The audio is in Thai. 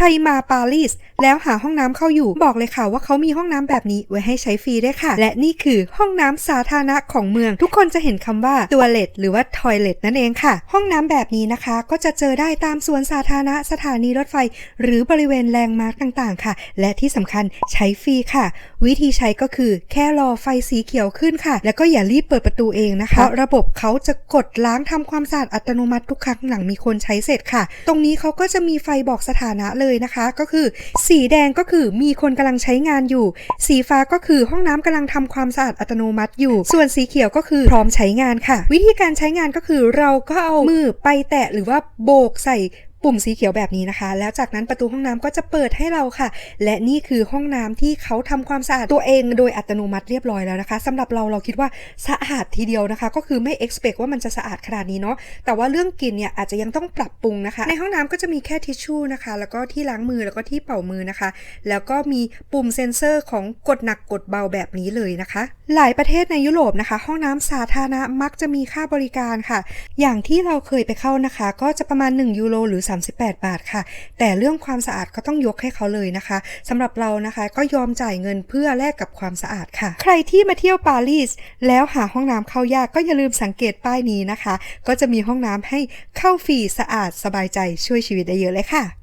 ครมาปารีสแล้วหาห้องน้ำเข้าอยู่บอกเลยค่ะว่าเขามีห้องน้ำแบบนี้ไว้ให้ใช้ฟรีด้วยค่ะ และนี่คือห้องน้ำสาธารณะของเมือง ทุกคนจะเห็นคำว่าตัวเลตหรือว่าทอยเลตนั่นเองค่ะ ห้องน้ำแบบนี้นะคะ ก็จะเจอได้ตามสวนสาธารณะสถานีรถไฟ หรือบริเวณแลนด์มาร์กต่างๆ ค่ะ และที่สำคัญใช้ฟรีค่ะ วิธีใช้ก็คือแค่รอไฟสีเขียวขึ้นค่ะ แล้วก็อย่ารีบเปิดประตูเองนะคะ ระระบบเขาจะกดล้างทำความสะอาดอัตโนมัติทุกครั้งหลังมีคนใช้เสร็จค่ะ ตรงนี้เขาก็จะมีไฟบอกสถานะเลยนะคะ ก็คือ สีแดงก็คือมีคนกำลังใช้งานอยู่ สีฟ้าก็คือห้องน้ำกำลังทำความสะอาดอัตโนมัติอยู่ ส่วนสีเขียวก็คือพร้อมใช้งานค่ะ วิธีการใช้งานก็คือเราก็เอามือไปแตะหรือว่าโบกใส่ ปุ่มสีเขียวแบบนี้นะคะ แล้วจากนั้นประตูห้องน้ำก็จะเปิดให้เราค่ะ และนี่คือห้องน้ำที่เขาทำความสะอาดตัวเองโดยอัตโนมัติเรียบร้อยแล้วนะคะสำหรับเราเราคิดว่าสะอาดทีเดียวนะคะ ก็คือไม่ expect ว่ามันจะสะอาดขนาดนี้เนาะแต่ว่าเรื่องกลิ่นเนี่ยอาจจะยังต้องปรับปรุงนะคะ ในห้องน้ำก็จะมีแค่ทิชชู่นะคะ แล้วก็ที่ล้างมือแล้วก็ที่เป่ามือนะคะ แล้วก็มีปุ่มเซ็นเซอร์ของกดหนักกดเบาแบบนี้เลยนะคะ หลายประเทศในยุโรปนะคะ ห้องน้ำสาธารณะมักจะมีค่าบริการค่ะ อย่างที่เราเคยไปเข้านะคะ ก็จะประมาณ 1 ยูโรหรือ38 บาทค่ะ แต่เรื่องความสะอาดก็ต้องยกให้เขาเลยนะคะสำหรับเรานะคะก็ยอมจ่ายเงินเพื่อแลกกับความสะอาดค่ะ ใครที่มาเที่ยวปารีส แล้วหาห้องน้ำเข้ายากก็อย่าลืมสังเกตป้ายนี้นะคะ ก็จะมีห้องน้ำให้เข้าฟรีสะอาดสบายใจช่วยชีวิตได้เยอะเลยค่ะ